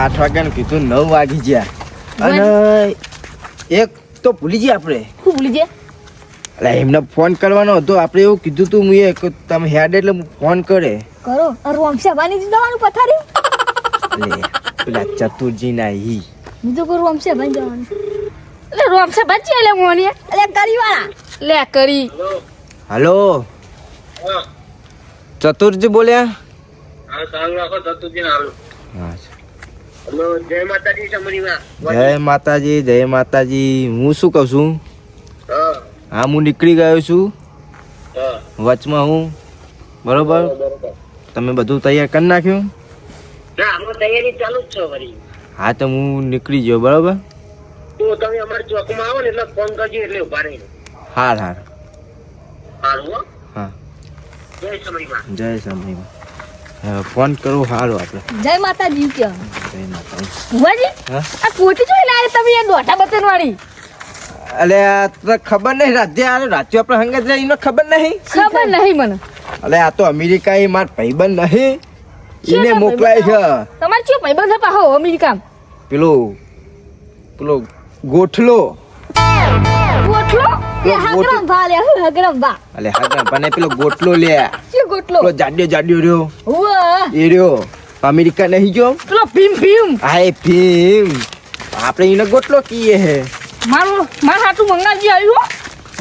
આઠ વાગ્યાનું કીધું નવ વાગી ગયા. અને એક તો ભૂલી ગયા આપણે. શું ભૂલી ગયા એટલે એમને ફોન કરવાનો હતો. આપણે એવું કીધું તું મુએ કે તમે હેડ એટલે ફોન કરે. કરો. આ રોમશા બાની જવાનું પથારી? લે પેલા ચતુરજી ના ઈ. હું તો કરું રોમશા બાની જવાનું એટલે રોમશા બચી એટલે મોની એટલે કરી વાળા લે કરી. હલો. ચતુરજી બોલ્યા? હા સારું રાખો હારું હા હલો જય માતાજી જય માતાજી જય માતાજી. હું શું કહું છું? હા. હા નીકળી ગયો છું. વચમાં હું. બરોબર? તમે બધું તૈયાર કરી નાખ્યું? હા તો હું નીકળી ગયો બરોબર? તમે અમારી ચોકમાં આવો ને એટલે ફોન કરજો એટલે ઊભા રહીને. હાર હાર હા. જય સમરીમાં જય સમય ફોન કરું સારું આપણે. જય માતાજી કે જય માતાજી. ભુવાજી આ કોટી જોઈ લાવે તમે એ દોઢા બતન વાળી અલે તને ખબર નહીં રાજ્ય આ રાજ્ય આપણે હંગત રહે એનો ખબર નહીં. ખબર નહીં મને. અલે આ તો અમેરિકા એ માર ભાઈબંધ નહીં. એને મોકલાય છે. તમારે શું ભાઈબંધ છે પાહો અમેરિકા પેલો પેલો ગોઠલો. ગોઠલો? અલે હા મને પેલો ગોટલો લે. શું ગોટલો પેલો જાડ્યો જાડ્યો રહ્યો. એ રહ્યો અમેરિકા નહીં જો પેલો ભીમ ભીમ. હા એ ભીમ. આપણે એને ગોટલો કીએ હે. મારું મારા હાટું મંગાજી આવ્યું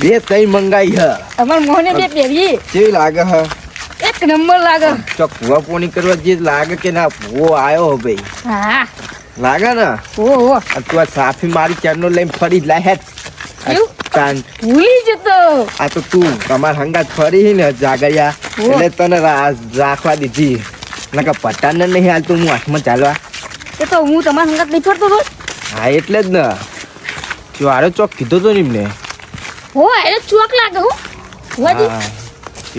બે ત્રણ મંગાઈ હ. અમાર મોહને બે પહેરી કેવી લાગે હ. એક નંબર લાગે. ચો ભૂવા પોણી કરવા જે લાગે કે ના ભૂવો આવ્યો હો ભાઈ. હા. લાગે ને? ઓ તું આ સાફી મારી ચારનો લઈને ફરી જ એવું? ભૂલી જતો. આ તો તું તમાર હંગાત ફરી ને જાગરિયા. એટલે તને રાખવા દીધી. નકા પટાને નહીં હાલતું હું હાથમાં ચાલવા. એ તો હું તમાર સંગાત નહીં ફરતો તો? હા એટલે જ ને. જો આરે ચોક કીધો તો એમને. હો આરે ચોક લાગે હો. ભુવાજી હા.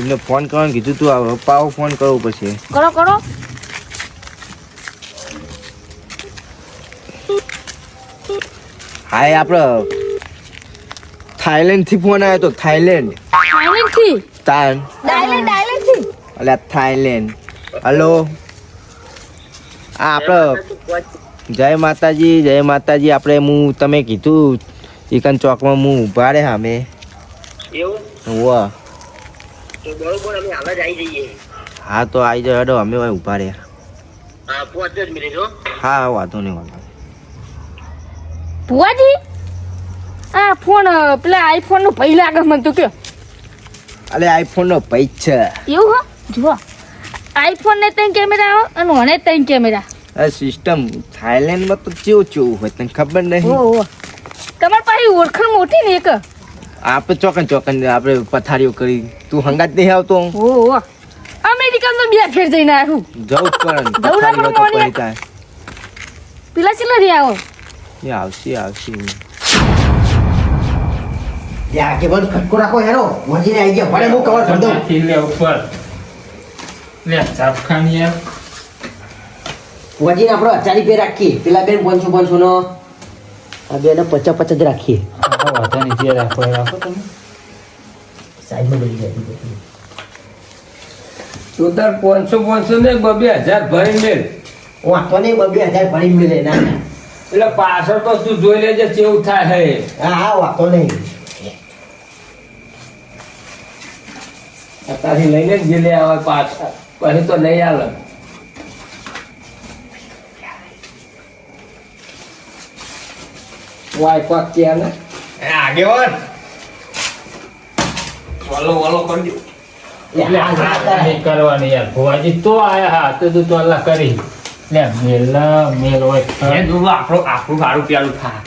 એમને ફોન કરવાનું કીધું તું આવો પાવો ફોન કરવો પછી કરો કરો. હા એ આપણે થાઈલેન્ડથી ફોન આવ્યો તો થાઈલેન્ડ થાઈલેન્ડથી? તાન. થાઈલેન્ડ ડાયલેન્ડથી? થાઈલેન્ડ હલો આ આપણે જય માતાજી જય માતાજી. આપણે હું તમે કીધું ચિકન ચોકમાં હું ઊભા આવી જઈએ. હા તો આવી જાય હેડો અમે ઊભા રહ્યા. હા વાંધો નહીં વાંધો નહીં. ભુવાજી? આ ફોન પેલા આઈફોન નો ભાઈ લાગે મને તો કયો. અલે આઈફોનનો ભાઈ છે. એવું હો? જુઓ. આઈફોન ને ત્રણ કેમેરા આવે અને હણે ત્રણ કેમેરા આ સિસ્ટમ થાઈલેન્ડમાં તો કેવું ચેવું હોય તને ખબર નહીં? ઓહો તમારી પાસે ઓળખાણ મોટી ને એક? આપણે ચોકન ચોકન આપણે પથારીઓ કરી. તું હંગાત નહીં આવતો? ઓહો અમેરિકા તો બે ફેર જઈને આવ્યું જવું પણ જવું ને. થાય પેલા ચેલા રહ્યા આવો? એ આવશે આવશે. યા કે બંધ ખટકો રાખો હેરો. વજીને આવી ગયા. ભલે હું કવર કરી દઉં. ખીલે ઉપર. લે ચાપખાની યાર વજીને આપણે અચારી પે રાખીએ. પેલા બેન પાંચસો પાંચસો નો આ બેને પચાસ પચાસ જ રાખીએ. વાંધો નહીં જે રાખો એ રાખો તમે. સાઈડમાં ગઈ જાય. તાર પાંચસો પાંચસો ને બબે હજાર ભરી મેળ વાંધો નહીં બબે હજાર ભરી મેળે ના. એટલે પાછળ તો તું જોઈ લેજે કેવું થાય. હા હા વાંધો નહીં. અત્યારથી લઈને જ જે આવે પાછા. પછી તો નહીં આવે. વાય કોક કે ને? આગેવાન વાલો વાલો કરી દો લે, હા, હા, હા. નહીં કરવાની યાર. ભુવાજી તો આયા હા તો તું તો અલ્લાહ કરી. લે મેલ મેલ હોય આપણું આપણું સારું પ્યાલું થા.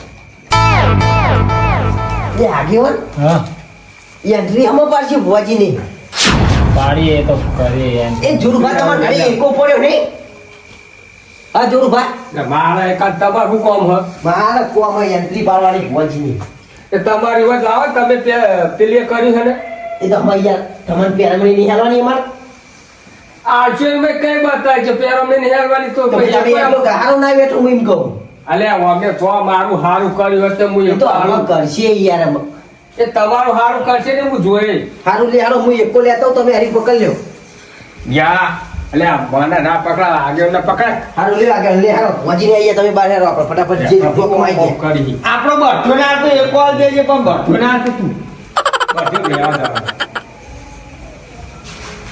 એ આગેવાન હા. પાછી ભુવાજી પાડશે ભુવાજીની એ તો કરી એમ. એ જોરુભા તમારે ઘરે એકો પડ્યો નહીં? હા જોરુભા મારા એકાદ તમારું કોમ હ મારે કોમ એન્ટ્રી પાડવાની ભુવાજીની એ તમારી વાત લાવો તમે પેલી કર્યું છે ને? એ તો અમારે યાર તમને પેરામણી નહીં હાલવાની અમારે? આજો મેં કઈ બતાય કે પેરામણી નહીં હાલવાની તો તો આપણે અમે ગારો ના બેઠો હું એમ કહું. અલે અમે તો મારું હારું કર્યું હશે હું એ તો અમે હારું. કરશે યાર અમે. એ તમારું હારું કરશે ને હું જોઈ હારું લે હારો હું એકો લેતો તમે હરી પકડ લ્યો. યા એટલે આ મને ના પકડા આગળ ને પકડ હારું લે આગળ લે હારો વાજીને આઈએ તમે બહાર હેરો આપણે ફટાફટ જે આવી જાય કરી આપણો બઠો ના તો એક વાર દેજે પણ બઠો ના તો. તું બઠો લેવા.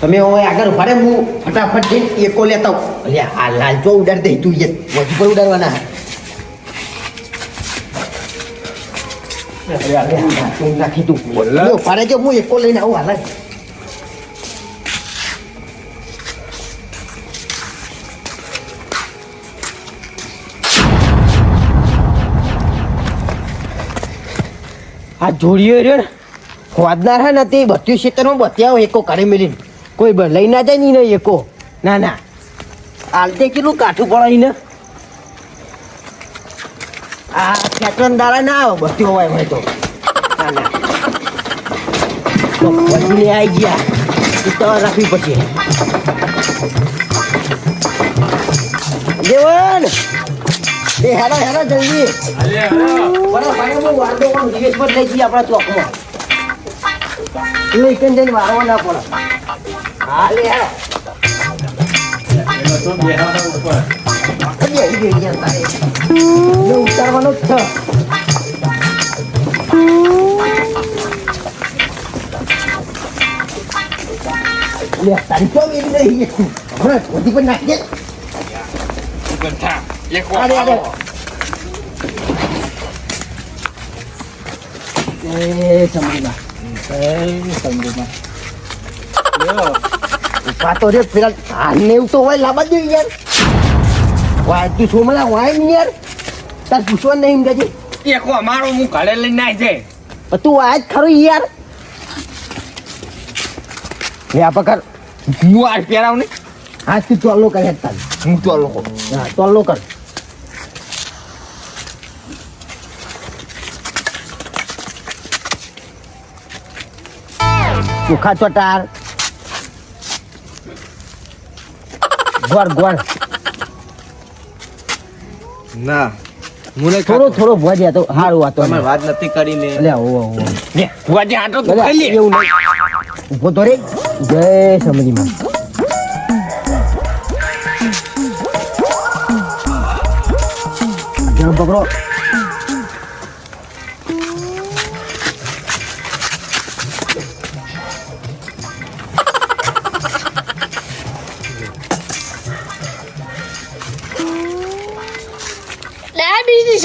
તમે હવે આગળ ઊભા હું ફટાફટ જઈને એકો લેતા અલ્યા આ લાલ ચો ઉડાડ દે તું એ વજુ પર ઉડાડવાના અલ્યા તું નાખી તું પાડે જો હું એકો લઈને આવું હાલ આ જોડીઓ રહ્યો ખોદનાર હે ને તે બત્યું ક્ષેત્રમાં બત્યાઓ એકો કાઢી મેલીને કોઈ લઈ ના જાય ને એકો ના ના આલતે કેટલું કાઠું પડાય ને આ ખેતરન દાડા ના આવે, બસ્તી હોય હોય તો. પછી આવી ગયા. તો રાખવી પછી દેવન! એ હેરા હેરા જલ્દી. બરાબર પણ દિવસ પર આપણા ચોકમાં. ના પડે. ઉતારવાનો તો રે પેલા હાલને એવું તો હોય લાંબા જ યાર વાય તું શું મને વાય ને યાર? તાર પૂછવા નહીં એમ કહેજે એકો અમારો હું ઘરે લઈને આવી જાય તું વાય જ ખરું યાર. લે આ પકડ. હું આ પહેરાવ ને? આજથી ચોલ્લો કરે તાર. હું તો લોકો હા ચોલ્લો કર ચોખા ચોટાર ગોળ ગોળ. ના. મને થોડો થોડો ભોજ્યા તો સારું વાતો તમે વાત નથી કરી લે આવો લે તું આજે આટલો તો ખાઈ લે. એવું નહીં. ઊભો તો રે. જય સમજી માં જણ પકડો.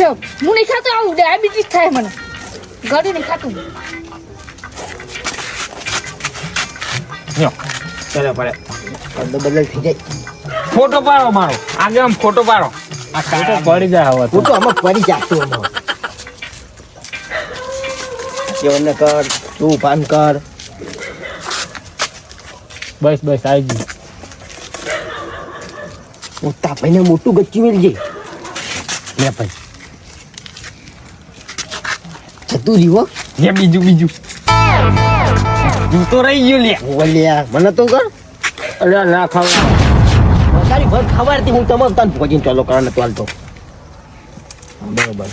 છે હું નહીં ખાતો આવું ડાયાબિટીસ થાય મને. ગળ્યું નહીં ખાતું ચલો પડે. બદલ બદલ થઈ જાય. ફોટો પાડો મારો. આગળ આમ ફોટો પાડો. આ ફોટો પડી જાય હવે હું તો આમાં પડી જાતું આમાં. કેવન કર તું પાન કર. બસ બસ આવી ગયું. મોટા તાપાઈને મોટું ગચ્ચી મેળજે. લે ભાઈ. રહ્યું હો લે બીજું બીજું. તું તો રહી ગયો લે. ઓલ્યા મને તો કર. અરે ના ખાવા. તારી ભર હતી હું તમામ તને ભોજીને ચાલો કરવાનો તો હાલતો. બરોબર.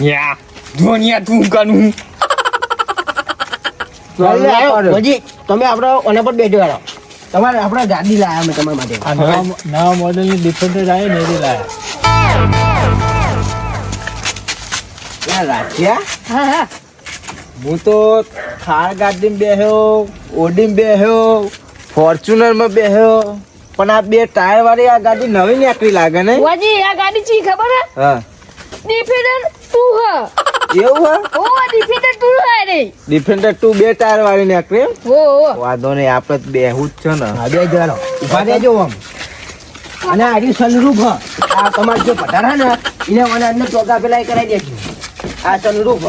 યા ધોનિયા તું કનું. ભોજી તમે આપણે ઓના પર બેઠો હાલો તમારે આપણે ગાડી લાયા અમે તમારા માટે. નવા નવા મોડેલની ડિફેન્ડર આવે ને એ લાયા. ક્યાં રાખ્યા હા હા. હું તો થાર ગાડીમાં બેહ્યો ઓડીમાં બેહ્યો ફોર્ચ્યુનરમાં બેહ્યો પણ આ બે ટાયર વાળી આ ગાડી નવી નીકળી લાગે ને વાજી આ ગાડી ચી ખબર હે? હા. ડિફેન્ડર ટુ હ. એવું હા? ઓ ડિફેન્ડર ટુ હે રે ડિફેન્ડર ટુ બે ટાયર વાળી નીકળી ઓ ઓ. વાંધો નહીં આપણે તો બેહું જ છે ને. હા બે જવાનો ઊભા રહેજો આમ. અને આર્યું સનરૂફ હ. આ તમારે જે પધારા ને એને મને અંદર ચોગા પેલા એ કરાવી દેજો. આ ચંદ્રુપ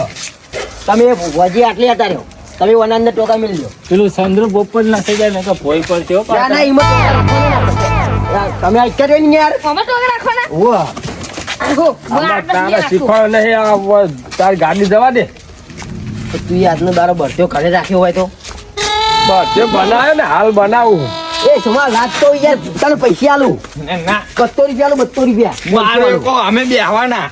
તમે વજી આટલી હતા રહ્યો તમે ઓના ટોકા ટોકા મેળજો પેલું ચંદ્રુપ ઉપર ના થઈ જાય ને તો ભોય પર થયો ના. હિંમત. તમે અત્યારે કર્યો ને યાર અમે તો તારા શીખવાડ નહીં આ ગાડી જવા દે. તો તું આજનો દારો બરત્યો ઘરે રાખ્યો હોય તો? બસ બનાવ્યો ને હાલ બનાવું. એ સુમા રાત તો યાર તને પૈસા આલું. ના કત્તો રૂપિયા આલું બસો રૂપિયા. અમે બેહવાના.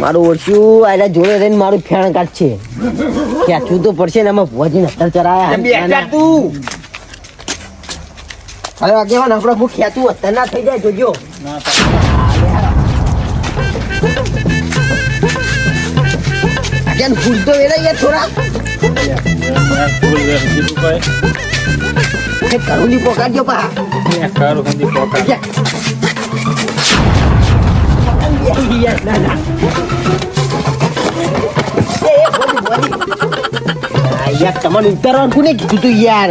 મારું ઓછું આના જોડે રહીને મારું ફેણ કાઢશે. ખેંચવું તો પડશે ને એમાં ભુવાજીને અત્તર ચરાયા. તું. હવે આગેવાન આપણે હું ખેંચું અત્યાર ના થઈ જાય જોજો. ફૂલ તો થોડા? પોકાડજો પા. ખરું સુધી ના, ના. ભોજી, ભોજી. આ યાર, તમને ઉતારવાનું કોને કીધું તું યાર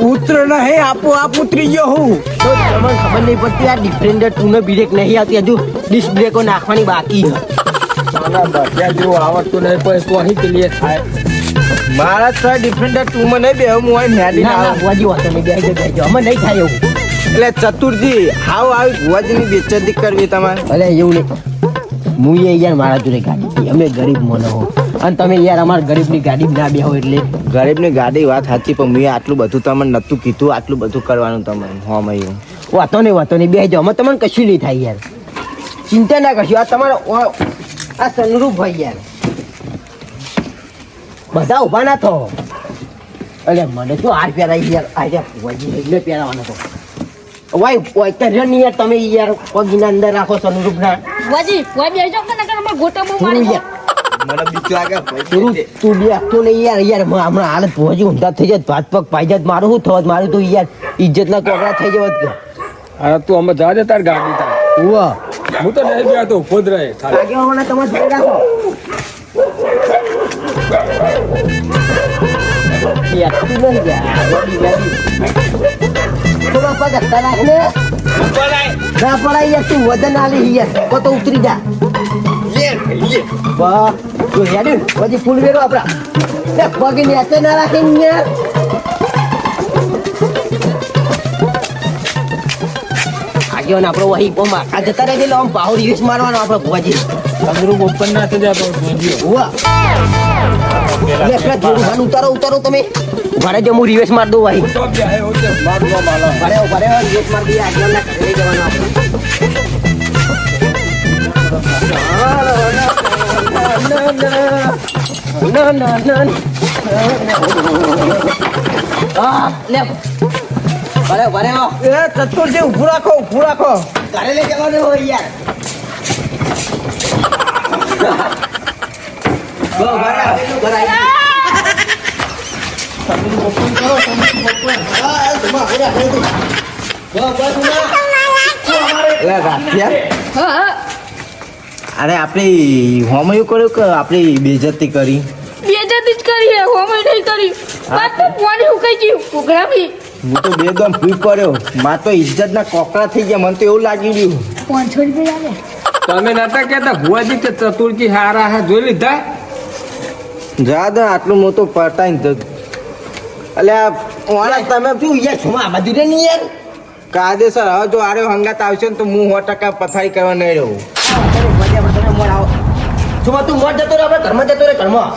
ઉતર નહીં આપો આપ ઉતરી ગયો હું તો તમને ખબર નહીં પડતી આ ડિફરન્ટ નો બ્રેક નહીં આવતી હજુ ડિસ્ક બ્રેકો નાખવાની બાકી છે જેવું આવડતું નહીં પણ તો અહીં ક્લિયર થાય મારા છ ડિફરન્ટમાં નહીં બે હું હોય હેડી ના ના ભુવાજી વાતો નહીં બેસજો બેસજો અમે નહીં થાય એવું એટલે ચતુરજી હાવ આવી ભુવાજીની બેચતી કરવી તમારે ભલે એવું નહીં હું એ યાર મારા જોડે ગાડી હતી. અમે ગરીબ મને હો અને તમે યાર અમારા ગરીબની ગાડી ના બેહો એટલે. ગરીબની ગાડી વાત સાચી પણ મેં આટલું બધું તમને નતું કીધું આટલું બધું કરવાનું તમને. હોમ એવું વાતો નહીં વાતો નહીં બેસજો અમે તમને કશું નહીં થાય યાર. ચિંતા ના કરશો. આ તમારો આ સનરૂપ હોય યાર. બધા ઊભા ના થો. અરે મને શું આ પહેરાય યાર. આજે વજી એટલે પહેરાવાનો તો વાય વાય યાર તમે યાર પગીના અંદર રાખો અનુરૂપ ના વાજી વાય બેજો કે નકર અમાર ગોટા બહુ મારી મને બીક લાગે તું તું બે તો નહીં યાર યાર હમણાં હાલત ભુવાજી ઊંધા થઈ જાય ભાત પગ પાઈ જાય મારું શું થવત? મારું તો યાર ઇજ્જતના કોકડા થઈ જવત કે. અરે તું અમે જા દે તાર ગાડી તાર. ઉવા. હું તો નહીં ગયા તો ઊભો જ રહે ખાલી. આગેવાના તમે જોઈ રાખો. યાર, તું નહીં યાર, વળી વળી. થોડા પગ હલતા રાખ ને. ના પડાય યાર, તું વજન આલી યાર, કો તો ઉતરી જા. વાહ, જો હેડ્યું, પછી ફૂલ વેરો આપડા. લે, પગ નીચે ના રાખે ને યાર. આગેવાન આપણો વહી કોમાં આ જતા રહે આમ પાહો રિવેશ મારવાનો આપણો ભોજી અમરું ઓપન ના થઈ જાય લે પેલા ઉતારો ઉતારો તમે ઊભા જો હું રિવેશ માર દઉં ભાઈ. ઓછે મારવા માલા ઊભા રહો ઊભા રહો રિવેશ માર દઈએ ઘરે જવાનું આપણે ના હા હા અરે આપણે હોમયું કર્યું કે આપણે બેજતી કરી? બેજતી જ કરી હે હોમય નહીં કરી. વાત તો પોણી ઉકાઈ ગયું ઉઘરાવી. હું તો બે દમ ભૂઈ પડ્યો. માં તો ઇજ્જતના કોકરા થઈ ગયા મને તો એવું લાગી ગયું પાંચસો રૂપિયા આવે તમે નતા કેતા ભુવાજી કે ચતુરજી હારા હા જોઈ લીધા? જા દે આટલું મોટું પટાઈને તો અલ્યા, ઓલા તમે શું યાર, શું આ બાજુ રે નહીં યાર? કાયદેસર, હવે જો આરે હંગાત આવશે ને તો હું સો ટકા પથારી કરવા નહીં રહું. શું તું મોડ જતો રે આપણે ઘરમાં જતો રે ઘરમાં?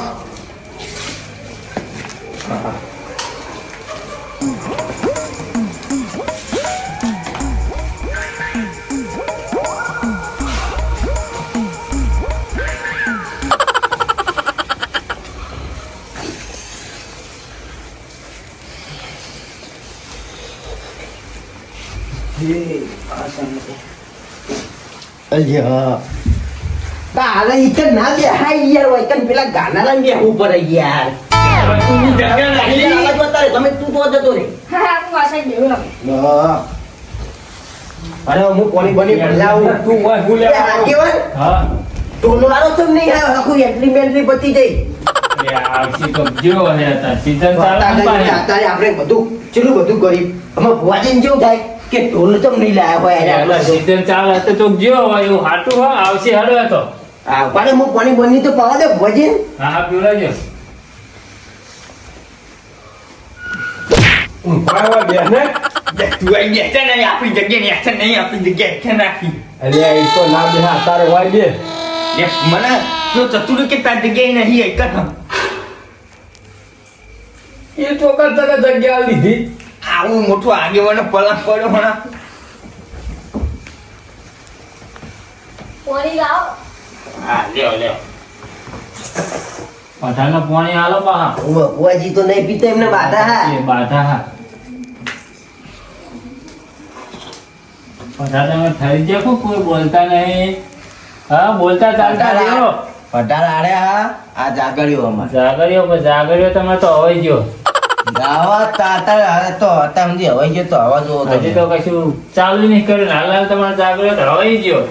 અલ્યા તારે ઈકન ના બે હાય યાર વૈકન પેલા ગાનાલા ને બેહવું પડે યાર. અવાજ બતાવે, તમે તું તો જતો રે. હા હા હું આસાઈ દેવું હા. અરે હું કોની બની ભલાવું તું હોય હું એ હા. નહીં આખું એન્ટ્રી બેન્ટ્રી પતી જઈ તો ચાલે આપણે બધું ચેટલું બધું કર્યું અમે ભુવાજીને જેવું થાય? કે ઢોલ ચમ નહીં લાયા હોય તો. સીઝન ચાલે તો તો જો હોય એવું હાટું હોય આવશે હડો તો. હા પાડે હું પાણી બની તો પાવા દે ભુવાજી હા હા પીવડાવજો. અરે એ તો ના બે તારે દે. મને તો ચતુર કે તાર જગ્યાએ નહીં એક એ તો કરતા જગ્યા લીધી આવું મોટું આગેવાનો પલંગ પડ્યો પાણી લાવો. હા લ્યો લ્યો. પઠાણનું પાણી હાલો પાહા ઉવ્વ, તો નહીં પીતા એમને બાધા હા. એ બાધા હા. પઠાણ તમે થઈ કોઈ બોલતા નહીં. હા બોલતા ચાલતા રહ્યો. પટાર આડે હા. આ જાગર્યો અમાર. જાગર્યો પણ જાગર્યો તમે તો હવાઈ ગયો. ગાવા તાતા હવે તો હતા સમજી હવે ગયો તો હવા જોવો હજી તો કશું ચાલુ નહીં કર્યું. હાલ હાલ તમારે જાગર્યો હવાઈ ગયો.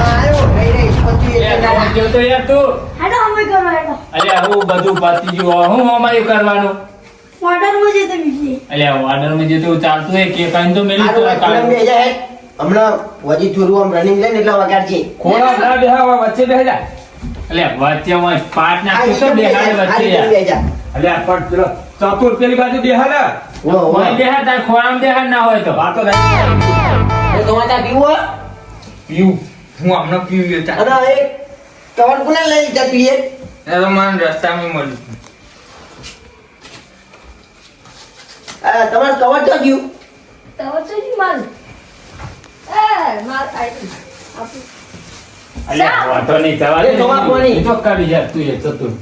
આવ્યો, રહી રહી, પતી લે, એટલે તમે ગયો તો યાર તું. હેડો અમે કરો હેડો. અલ્યા હું બધું પતી ગયું. હું અમારું કરવાનું? ઓર્ડરમાં જે તમે બીજે અલ્યા ઓર્ડરમાં જે તો ચાલતું હોય કે કઈ તો મેલી તો હારું, હારું, બે જાય. હમણાં વજી થોડું આમ રનિંગ લઈને એટલે વચ્ચે બેહી જા અલ્યા વચ્ચે વચ્ચે પાટ નાખ્યું વચ્ચે. અલ્યા પણ ચતુર પેલી બાજુ વો. કોઈ બેહાડ તાર ખોરામાં બેહાડ ના હોય તો. વાતો નહીં એ તમારે પીવું હોય? પીવું. હું હમણાં પીવું ચા અને એક કવર કોને લઈ જા પીએ? એ તો મને રસ્તામાં મળ્યું. આ તમારે કવર તો ગયું? તો તો જી માલ એ માલ આઈ આપું. અલ્યા વાતો નહીં જવા એ તમાર કોની? તો કાઢી યાર તું એ ચતુર.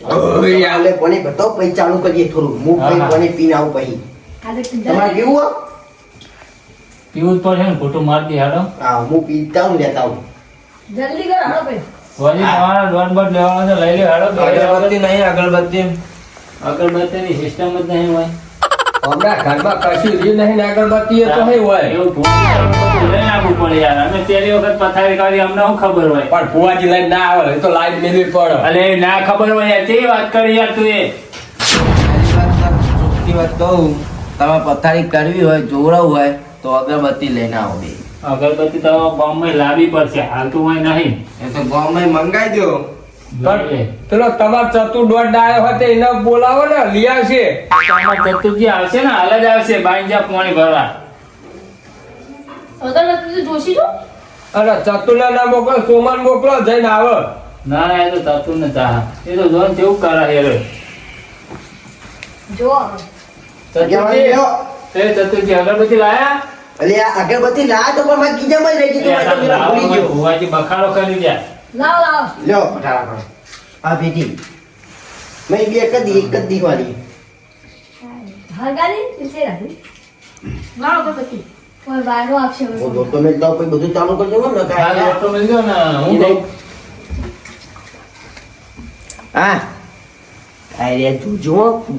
ઓય એટલે કોને બતાવો પછી ચાલુ કરીએ થોડું. હું હા, કોને પીને આવું પછી. તમારે કેવું? પીવું જ છે ને ખોટું મારતી હાડો હા હું પીતા હું લેતા હું જલ્દી કરો હાલો ભાઈ. વળી તમારા દોઢ બોટ લેવાનો તો લઈ લે હાડો અગરબત્તી નહીં અગરબત્તી અગરબત્તીની સિસ્ટમ જ નહીં હોય. હમણાં ઘરમાં કશું રહ્યું નહીં ને અગરબત્તી તો નહીં હોય. એવું લઈને આવવું પડે યાર. અમે પહેલી વખત પથારી કાઢી અમને શું ખબર હોય? પણ ફુવાજી લઈને ના આવે તો લાઈટ મેળવી પડે. અલે ના ખબર હોય યાર. કેવી વાત કરી યાર તું એ? ચોખ્ખી વાત કહું. તમે પથારી કરવી હોય જોવડાવું હોય તો અગરબત્તી લઈને આવો બે. અગરબત્તી તો ગામમાં લાવી પડશે. હાલતું હોય નહીં. એ તો ગામમાં મંગાઈ દો. પેલો તમાર ચતુર દોઢ ડાયો હોય તે એને બોલાવો ને લઈ આવશે. તમારા ચતુરજી આવશે ને હાલ જ આવશે. બાઈ પાણી ભરવા. અગરબત્તી તો જોશી છો? અને ચતુર ના મોકલો સોમન મોકલો જઈને આવે. ના ના એ તો ચતુર ને ચાહ. એ તો જોન કેવું કરે હેરો જો ચતુરજી એ ચતુરજી અગરબત્તી લાયા? આ અગરબત્તી લાયા તો પણ રહી મેં લાવો ભૂલી ગયો. બખાડો કરી દે લાવ લાવ. લ્યો પટારા કરો આ ભેટી મેં બે કદી એક જ દી વાળી હરગાડી રાખી લાવ કોઈ આપશે બધું ચાલુ ને હું. હા અરે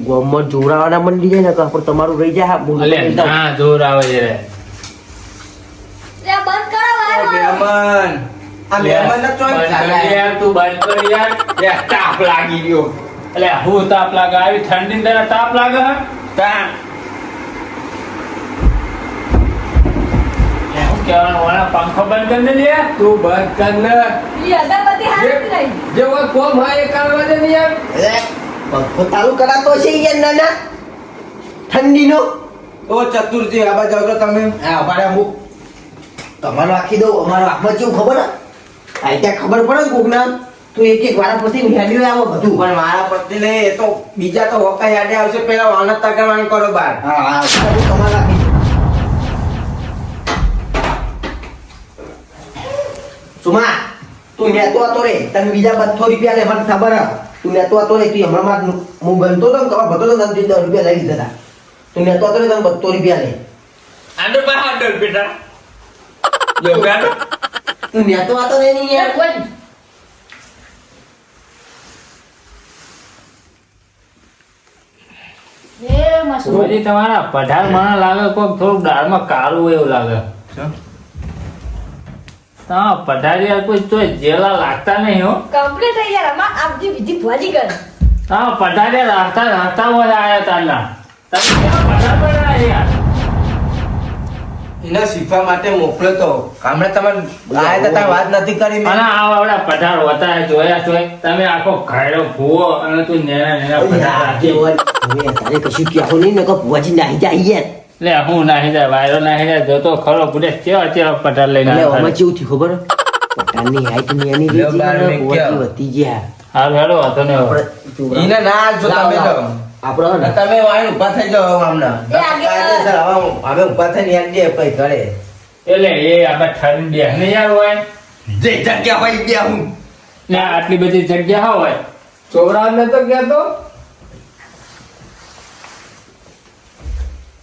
ગોમમાં જોરાવાના મંડી જાય ને કાપડ તમારું રહી જાય. હા, હું અલે લઈ જાઉં. ના જોર આવે છે રે. બંધ કરો બંધ. તું તાપ લાગી ગયો. અલે હું તાપ લાગે આવી? ઠંડી તને તાપ લાગે? તા. પંખો બંધ કરી દે તું બંધ કર ને જે હોય કોમ હોય એ કરવા દે ને યાર. પંખો ચાલુ કરાતો છે યાર નાના. ઠંડીનો. ઓ ચતુરજી આ બાજુ આવજો તમે. હા અમારે હું તમારો આખી દઉં અમારો આખમાં કેવું ખબર હે? આ ત્યાં ખબર પડે કોક ના તું એક એક વાળા પછી હેલ્યું આવો બધું. પણ મારા પરથી ને એ તો બીજા તો હોકા યાડે આવશે પેલા વાનત કરવાનું કરો બાર. હા હા હું તમારે. સુમા તું નેતો હતો રે. તને બીજા બસો રૂપિયા લે મને ખબર હે. તું નેતો હતો રે તું હમણાં માં હું બનતો હતો ને તમારે ભતો તો તને દસ રૂપિયા લઈ લીધા તું. નેતો હતો રે તને બસો રૂપિયા લે. આંડર પા આંડર બેટા. યો બેટા તું નેતો હતો ને નહીં યાર કોઈ પછી તમારા પઢાર મને લાગે કોક થોડુંક દાળમાં કાળું હોય એવું લાગે હા પઢાર યાર કોઈ તો જેલા લાગતા નહીં હો કમ્પ્લીટ થઈ યાર અમાર આપજી બીજી ભોજી કર હા પઢારી રાખતા રાખતા હોય આયા તારના તમે કેવા પઢાર પડ્યા યાર એને શીખવા માટે મોકલ્યો તો. હમણે તમે આયા તા વાત નથી કરી અને આ આવડા પઢાર હોતા જોયા જોઈ તમે આખો ઘાયડો ભૂવો અને તું નેના નેના પઢાર રાખી હવે તારે કશું કહેવું નહીં ને કે ભુવાજી નાહી જાય લે હું નાહી જાય વાયરો નાહી જાય જોતો ખરો પૂરે કેવા કેવા પઢાર લઈને લે ઓમાં કેવું થયું ખબર? પટાણની હાઈટની એની રીત ભુવાજી વધી ગયા. હારું હેડો હતો ને. એને ના જો તમે તો. આપણો ને. તમે વાય ઊભા થઈ જાવ હમણાં કાયદેસર હવે ઊભા થઈને યાદ દે પછી ઘરે. એટલે એ આપણે ઠરીને બેહ ને યાર હોય. જે જગ્યા હોય બે હું. ના આટલી બધી જગ્યા હોય. છોકરાઓને તો કહેતો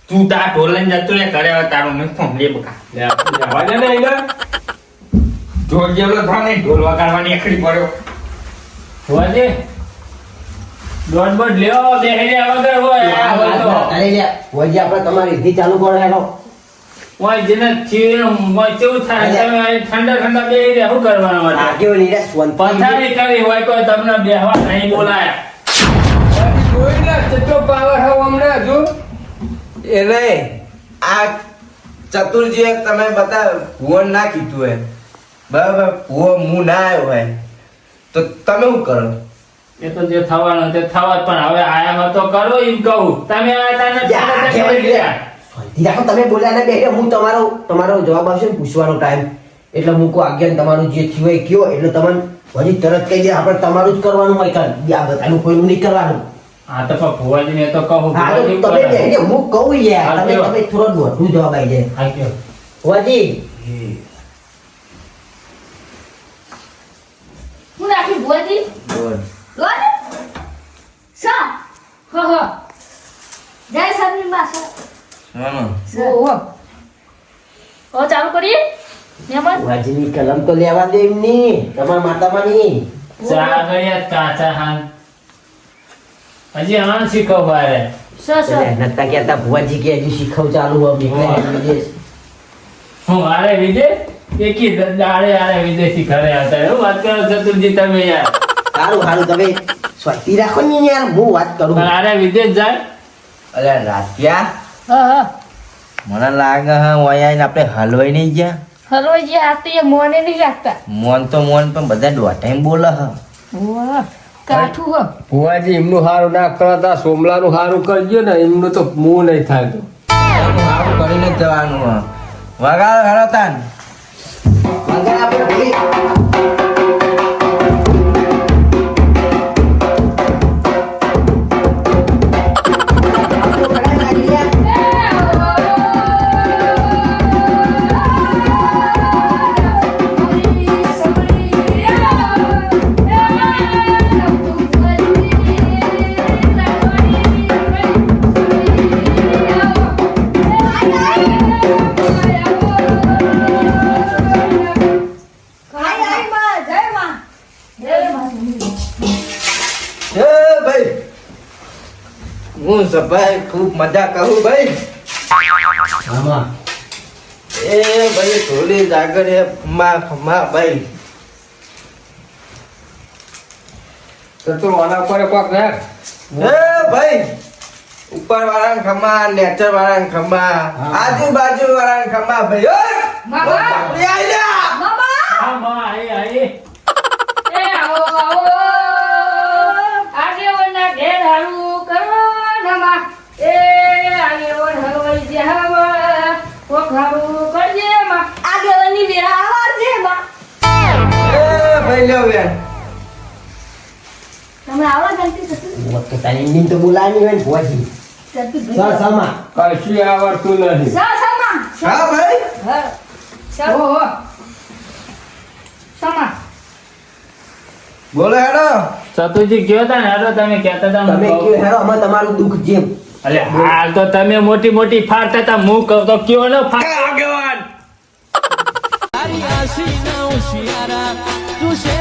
તું? તાર ઢોલન જતો રે ઘરે આવે તારું મેં ફોન લે બકા જવા દે ને ઢોલ જેવલો થાય નહીં ઢોલ વગાડવાની એકડી પડ્યો. હોજે દોઢ બોટ લ્યો બેહી રહ્યા વગર હોય આ હોય તો અરે લે. વજી આપણે તમારી ચાલુ કરો હેડો. હોય જેને ચીર કેવું થાય તમે ઠંડા ઠંડા બેહી રહ્યા શું કરવાના માટે? પથારી કરી હોય કોઈ તમને બેહવા નહીં બોલાયા. જોઈ લે કેટલો પાવર હવ હમણાં હજુ. એટલે આ ચતુરજીએ તમે બતા ભુવન ના કીધું હોય. બરાબર ભુવો હું ના આવ્યો હોય. તો તમે શું કરો? એ તો જે થવાનું તે થવા પણ હવે આયા તો કરો એમ કહું. તમે આયા ને તમે બોલ્યા ને બે હું તમારો તમારો જવાબ આવશે પૂછવાનો ટાઈમ એટલે હું કહું આજ્ઞાન તમારું જે થયું હોય કયો એટલે તમને હજી તરત કહી દે આપણે તમારું જ કરવાનું હોય કાલ. આ બધાનું કોઈનું નહીં કરવાનું. હા તો પણ ભુવાજીને તો કહું હા તો તમે. હું કહું યાર તમે તમે થોડો વધુ જવાબ આવી જાય હા કયો. હોજી હું રાખી ભુવાજી? બોલ લોન સા. હો હો. જય સરની માં સર ઓ ઓ ઓ ચાલુ કરીએ. મહેમાન. હોજીની કલમ તો લેવા દે એમની. તમારા માતામાંની. ચા ગયા કાચા હાન હજી આન શીખો બારે સર સર નતા કહેતા ભુવાજી કે હજી શીખવ ચાલુ બીકલે વિદેશ હું. આરે વિદે એકી દાડે આરે વિદેશી ઘરે હતા એવું વાત કરો ચતુરજી તમે યાર. સારું સારું તમે સ્વાતી રાખો ને યાર હું વાત કરું. પણ આરે વિદેશ જાય? અરે રાત્યા હા હા. મને લાગે હા ઓય આઈને આપણે હલવાઈ નહીં ગયા. હલવાઈ જે હાથે એ મોને નહીં રાખતા. મોન તો મોન પણ બધા દોઢાઈ બોલે હા. કાઠું હો. ભુવાજી એમનું સારું ના કરતા સોમલાનું સારું કરજો ને એમનું તો મું નહીં થાય. કરીને જવાનું વગાડો હેડો તાન. આપણે હું સભાઈ ખૂબ મજા કરું ભાઈ. મામા એ ભાઈ થોડી જાગર એ માં માં ભાઈ. તો તું આના પર કોક ને એ ભાઈ ઉપર વાળા ખમા નેચર વાળા ખમા આજુબાજુ વાળા ખમા ભાઈ. ઓય! મામા! બાપડી આઈ હા માં આઈ આઈ એ આગેવાન હલવાઈ જે હવા કોક કરજે માં. આગેવાનની વેરા આવા માં. એ ભાઈ લ્યો બેન. તમે આવો જલ્દી જતું વખત તારી એમની તો બોલાવાની હોય ને ભુવાજી. જતું સર આવડતું નથી. સા સમા. હા ભાઈ? હા. સા હો હો સમા હેડો. ચતુરજી કયો તા ને હેડો તમે કહેતા હતા તમે કયો હેરો અમે તમારું દુઃખ જેમ. અરે હાલ તો તમે મોટી મોટી ફાડતા હતા હું કહો તો કયો નો ફાડ આગેવાન! તારી આશી ના હોશિયારા તું છે